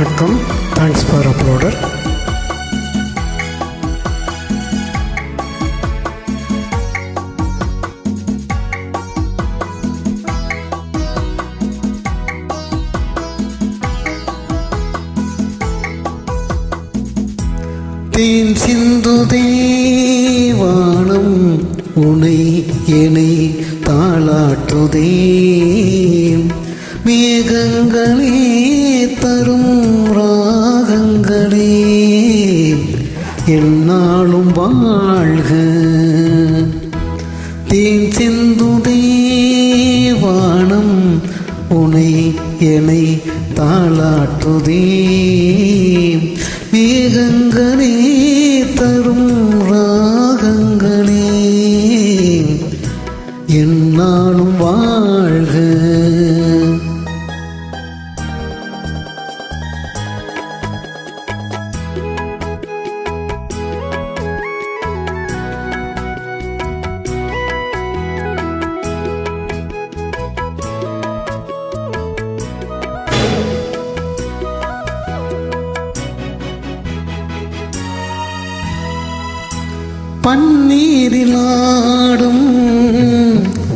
வணக்கம். Thanks for uploader தேன் சிந்து தேவானம் உனை என்னை தாளாற்றுதே. மேகங்களே தரும் ராகங்களே. என்னாலும் வாழ்க. தேன் சிந்து வானம் உனை என்னை தாளாற்றுதே மேகங்களே தரும் ராகங்களே. என்னால் பன்னீரில் ஆடும்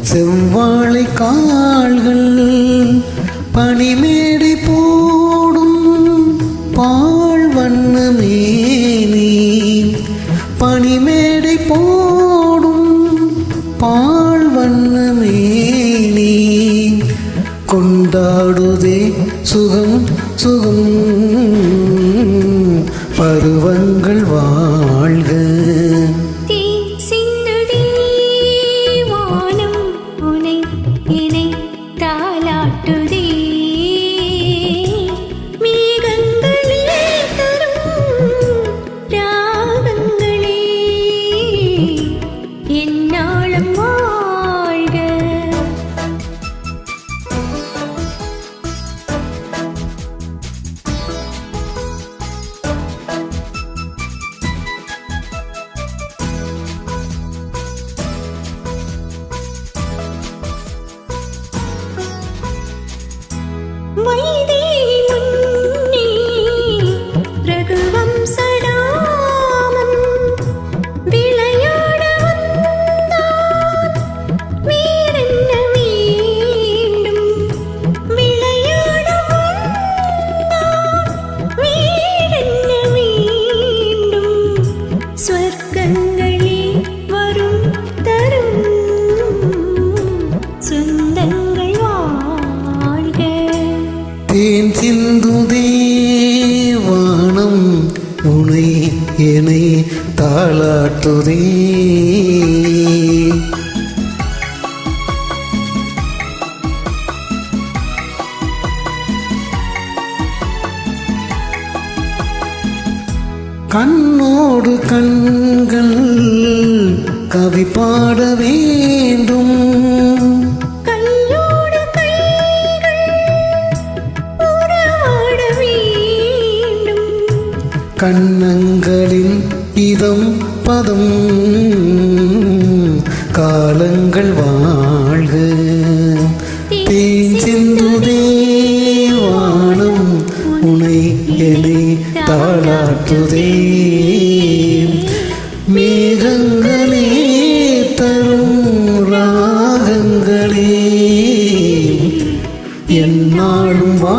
செவ்வாழை கால்கள் பனிமேடை போடும் பால் வண்ண மேனி பனிமேடை போடும் பால் வண்ண மேனி கொண்டாடுதே சுகம் சுகம். என்னாலும் உனை என்னை தாளாட்டுதே. கண்ணோடு கண்கள் கவி பாட வேண்டும். கண்ணங்களின் இதம் பதம் காலங்கள் வாழ்க. தேன் சிந்து உனை என்னை தாளாட்டுதே மேகங்களே தரும் ராகங்களே. என்னாலும் வா